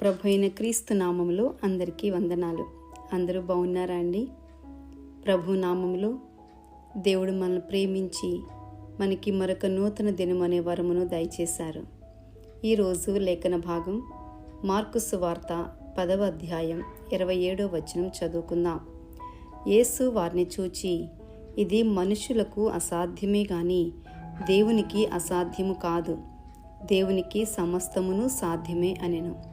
ప్రభు అయిన క్రీస్తు నామములో అందరికీ వందనాలు. అందరూ బాగున్నారా అండి? ప్రభు నామములు దేవుడు మనల్ని ప్రేమించి మనకి మరొక నూతన దినం అనే వరమును దయచేశారు. ఈరోజు లేఖన భాగం మార్కుసు వార్త పదవ అధ్యాయం ఇరవై ఏడో వచనం చదువుకుందాం. యేసు వారిని చూచి ఇది మనుషులకు అసాధ్యమే కానీ దేవునికి అసాధ్యము కాదు. దేవునికి సమస్తమును సాధ్యమే అనెను.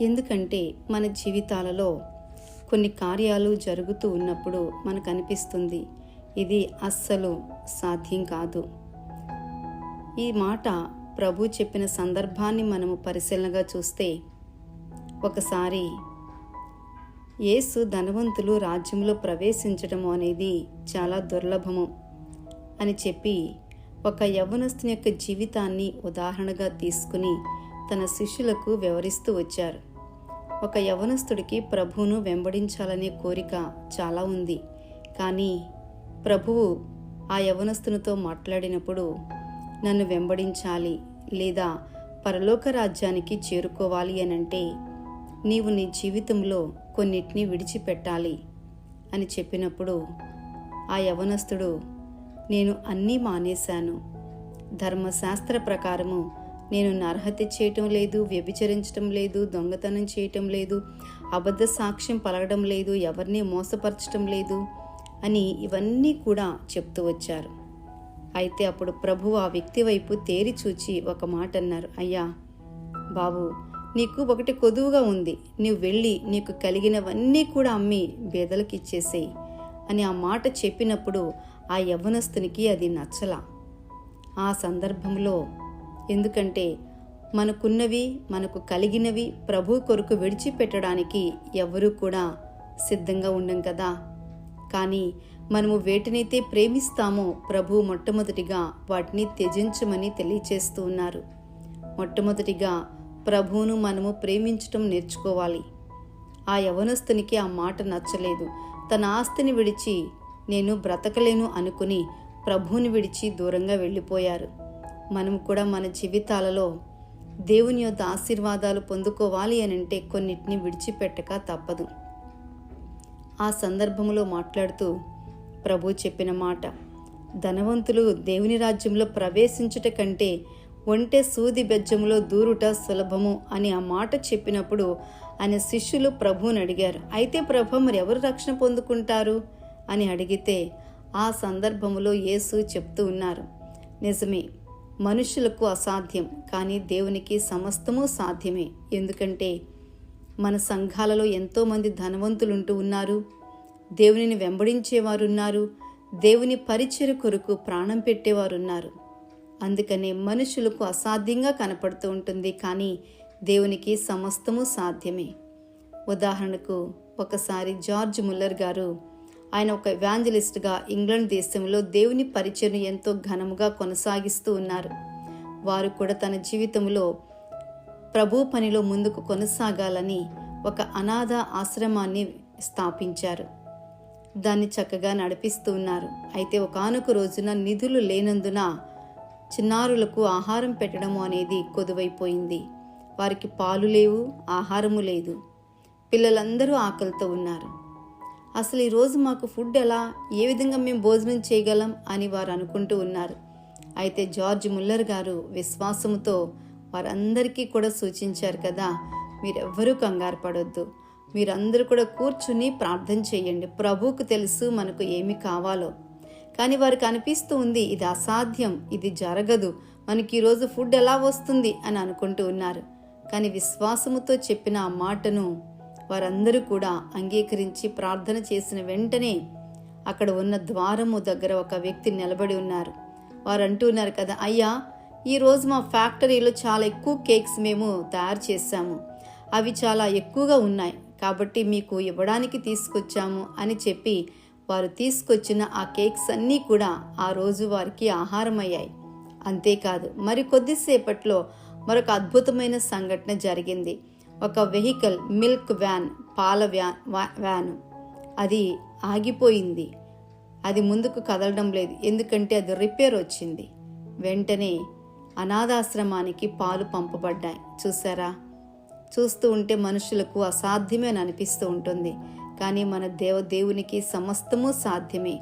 ఎందుకంటే మన జీవితాలలో కొన్ని కార్యాలు జరుగుతూ ఉన్నప్పుడు మనకు అనిపిస్తుంది ఇది అస్సలు సాధ్యం కాదు. ఈ మాట ప్రభు చెప్పిన సందర్భాన్ని మనము పరిశీలనగా చూస్తే ఒకసారి యేసు ధనవంతులు రాజ్యంలో ప్రవేశించడం అనేది చాలా దుర్లభము అని చెప్పి ఒక యవ్వనస్తుని యొక్క జీవితాన్ని ఉదాహరణగా తీసుకుని తన శిష్యులకు వివరిస్తూ వచ్చారు. ఒక యవనస్తుడికి ప్రభువును వెంబడించాలనే కోరిక చాలా ఉంది. కానీ ప్రభువు ఆ యవనస్తునితో మాట్లాడినప్పుడు నన్ను వెంబడించాలి లేదా పరలోక రాజ్యానికి చేరుకోవాలి అనంటే నీవు నీ జీవితంలో కొన్నిటిని విడిచిపెట్టాలి అని చెప్పినప్పుడు ఆ యవనస్తుడు నేను అన్నీ మానేశాను. ధర్మశాస్త్ర ప్రకారము నేను నరహత్య చేయటం లేదు వ్యభిచరించటం లేదు దొంగతనం చేయటం లేదు అబద్ధ సాక్ష్యం పలకడం లేదు ఎవరిని మోసపరచటం లేదు అని ఇవన్నీ కూడా చెప్తూ వచ్చారు. అయితే అప్పుడు ప్రభు ఆ వ్యక్తి వైపు తేరి చూచి ఒక మాట అన్నారు. అయ్యా బాబు నీకు ఒకటి కొదువుగా ఉంది. నువ్వు వెళ్ళి నీకు కలిగినవన్నీ కూడా అమ్మి బేదలకు ఇచ్చేసేయి అని ఆ మాట చెప్పినప్పుడు ఆ యవ్వనస్తునికి అది నచ్చలా. ఆ సందర్భంలో ఎందుకంటే మనకున్నవి మనకు కలిగినవి ప్రభు కొరకు విడిచిపెట్టడానికి ఎవరూ కూడా సిద్ధంగా ఉండం కదా. కానీ మనము వేటినైతే ప్రేమిస్తామో ప్రభు మొట్టమొదటిగా వాటిని త్యజించమని తెలియచేస్తూ ఉన్నారు. మొట్టమొదటిగా ప్రభువును మనము ప్రేమించటం నేర్చుకోవాలి. ఆ యవనస్తునికి ఆ మాట నచ్చలేదు. తన ఆస్తిని విడిచి నేను బ్రతకలేను అనుకుని ప్రభువుని విడిచి దూరంగా వెళ్ళిపోయారు. మనం కూడా మన జీవితాలలో దేవుని యొక్క ఆశీర్వాదాలు పొందుకోవాలి అని అంటే కొన్నిటిని విడిచిపెట్టక తప్పదు. ఆ సందర్భంలో మాట్లాడుతూ ప్రభు చెప్పిన మాట ధనవంతులు దేవుని రాజ్యంలో ప్రవేశించుట కంటే ఒంటె సూది బెజ్జంలో దూరుట సులభము అని ఆ మాట చెప్పినప్పుడు ఆయన శిష్యులు ప్రభువుని అడిగారు అయితే ప్రభు మరి ఎవరు రక్షణ పొందుకుంటారు? అని అడిగితే ఆ సందర్భంలో యేసు చెప్తూ ఉన్నారు నిజమే మనుషులకు అసాధ్యం కానీ దేవునికి సమస్తము సాధ్యమే. ఎందుకంటే మన సంఘాలలో ఎంతోమంది ధనవంతులు ఉంటూ ఉన్నారు. దేవునిని వెంబడించేవారు ఉన్నారు దేవుని పరిచయ కొరకు ప్రాణం పెట్టేవారు ఉన్నారు అందుకనే మనుషులకు అసాధ్యంగా కనపడుతూ ఉంటుంది కానీ దేవునికి సమస్తము సాధ్యమే. ఉదాహరణకు ఒకసారి జార్జ్ ముల్లర్ గారు ఆయన ఒక ఎవాంజలిస్ట్గా ఇంగ్లాండ్ దేశంలో దేవుని పరిచయం ఎంతో ఘనముగా కొనసాగిస్తూ ఉన్నారు. వారు కూడా తన జీవితంలో ప్రభు పనిలో ముందుకు కొనసాగాలని ఒక అనాథ ఆశ్రమాన్ని స్థాపించారు. దాన్ని చక్కగా నడిపిస్తూ ఉన్నారు. అయితే ఒకనొక రోజున నిధులు లేనందున చిన్నారులకు ఆహారం పెట్టడము అనేది కొదువైపోయింది. వారికి పాలు లేవు ఆహారము లేదు. పిల్లలందరూ ఆకలితో ఉన్నారు. అసలు ఈరోజు మాకు ఫుడ్ ఎలా ఏ విధంగా మేము భోజనం చేయగలం అని వారు అనుకుంటూ ఉన్నారు. అయితే జార్జ్ ముల్లర్ గారు విశ్వాసముతో వారందరికీ కూడా సూచించారు కదా మీరెవ్వరూ కంగారు పడొద్దు. మీరందరూ కూడా కూర్చుని ప్రార్థన చేయండి. ప్రభువుకు తెలుసు మనకు ఏమి కావాలో. కానీ వారికి అనిపిస్తూ ఉంది ఇది అసాధ్యం ఇది జరగదు. మనకి ఈరోజు ఫుడ్ ఎలా వస్తుంది అని అనుకుంటూ ఉన్నారు. కానీ విశ్వాసముతో చెప్పిన ఆ మాటను వారందరూ కూడా అంగీకరించి ప్రార్థన చేసిన వెంటనే అక్కడ ఉన్న ద్వారము దగ్గర ఒక వ్యక్తి నిలబడి ఉన్నారు. వారు అంటున్నారు కదా అయ్యా ఈరోజు మా ఫ్యాక్టరీలో చాలా ఎక్కువ కేక్స్ మేము తయారు చేశాము. అవి చాలా ఎక్కువగా ఉన్నాయి. కాబట్టి మీకు ఇవ్వడానికి తీసుకొచ్చాము అని చెప్పి వారు తీసుకొచ్చిన ఆ కేక్స్ అన్నీ కూడా ఆ రోజు వారికి ఆహారం అయ్యాయి అంతేకాదు మరి కొద్దిసేపట్లో మరొక అద్భుతమైన సంఘటన జరిగింది. ఒక వెహికల్ మిల్క్ వ్యాన్ పాల వ్యాన్ వ్యాను. అది ఆగిపోయింది. అది ముందుకు కదలడం లేదు. ఎందుకంటే అది రిపేర్ వచ్చింది. వెంటనే అనాథాశ్రమానికి పాలు పంపబడ్డాయి. చూసారా చూస్తూ ఉంటే మనుషులకు అసాధ్యమే అని అనిపిస్తూ ఉంటుంది. కానీ మన దేవ దేవునికి సమస్తము సాధ్యమే.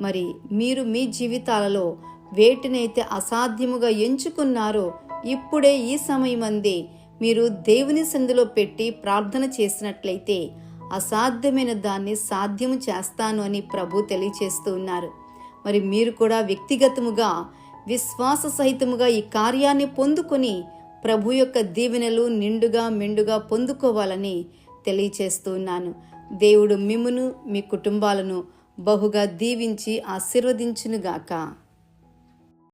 మరి మీరు మీ జీవితాలలో వేటినైతే అసాధ్యముగా ఎంచుకున్నారో ఇప్పుడే ఈ సమయం అందే మీరు దేవుని సందులో పెట్టి ప్రార్థన చేసినట్లయితే అసాధ్యమైన దాన్ని సాధ్యము చేస్తాను అని ప్రభు తెలియచేస్తూ ఉన్నారు. మరి మీరు కూడా వ్యక్తిగతముగా విశ్వాస సహితముగా ఈ కార్యాన్ని పొందుకొని ప్రభు యొక్క దీవెనలు నిండుగా మెండుగా పొందుకోవాలని తెలియచేస్తూ ఉన్నాను. దేవుడు మిమ్మును మీ కుటుంబాలను బహుగా దీవించి ఆశీర్వదించునుగాక.